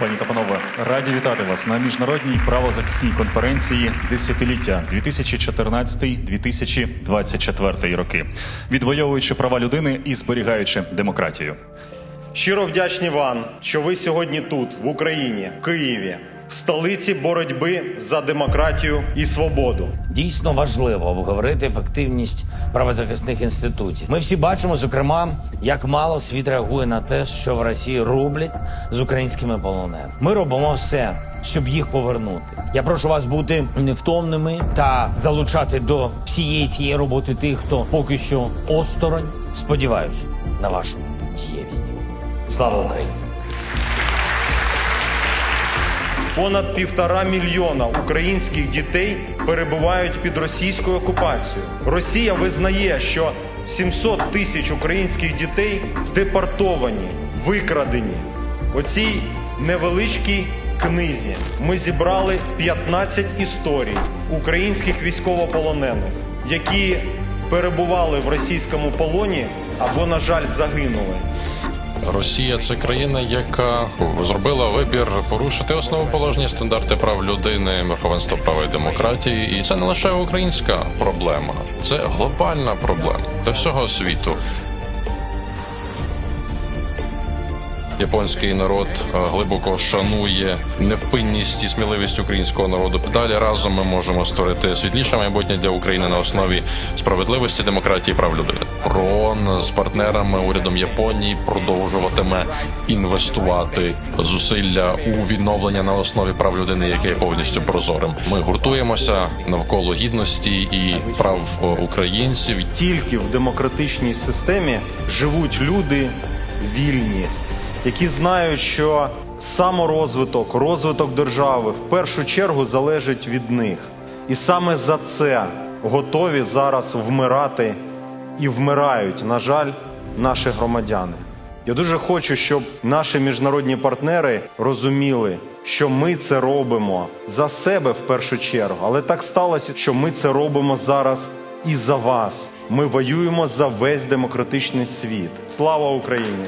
Пані та панове, раді вітати вас на міжнародній правозахисній конференції десятиліття 2014-2024 роки, відвоюючи права людини і зберігаючи демократію. Щиро вдячні вам, що ви сьогодні тут, в Україні, в Києві, в столиці боротьби за демократію і свободу. Дійсно важливо обговорити ефективність правозахисних інституцій. Ми всі бачимо, зокрема, як мало світ реагує на те, що в Росії роблять з українськими полоненими. Ми робимо все, щоб їх повернути. Я прошу вас бути невтомними та залучати до всієї цієї роботи тих, хто поки що осторонь. Сподіваюся на вашу дієвість. Слава Україні! Понад півтора мільйона українських дітей перебувають під російською окупацією. Росія визнає, що 700 тисяч українських дітей депортовані, викрадені. У цій невеличкій книзі ми зібрали 15 історій українських військовополонених, які перебували в російському полоні або, на жаль, загинули. Росія це країна, яка зробила вибір порушити основоположні стандарти прав людини, верховенство права і демократії. І це не лише українська проблема, це глобальна проблема для всього світу. Японський народ е, глибоко шанує невпинність і сміливість українського народу. Далі разом ми можемо створити світліше майбутнє для України на основі справедливості, демократії, і прав людини. РООН з партнерами урядом Японії продовжуватиме інвестувати зусилля у відновлення на основі прав людини, яке є повністю прозорим. Ми гуртуємося навколо гідності і прав е, українців. Тільки в демократичній системі живуть люди вільні, які знають, що саморозвиток, розвиток держави в першу чергу залежить від них. І саме за це готові зараз вмирати і вмирають, на жаль, наші громадяни. Я дуже хочу, щоб наші міжнародні партнери розуміли, що ми це робимо за себе в першу чергу, але так сталося, що ми це робимо зараз і за вас. Ми воюємо за весь демократичний світ. Слава Україні!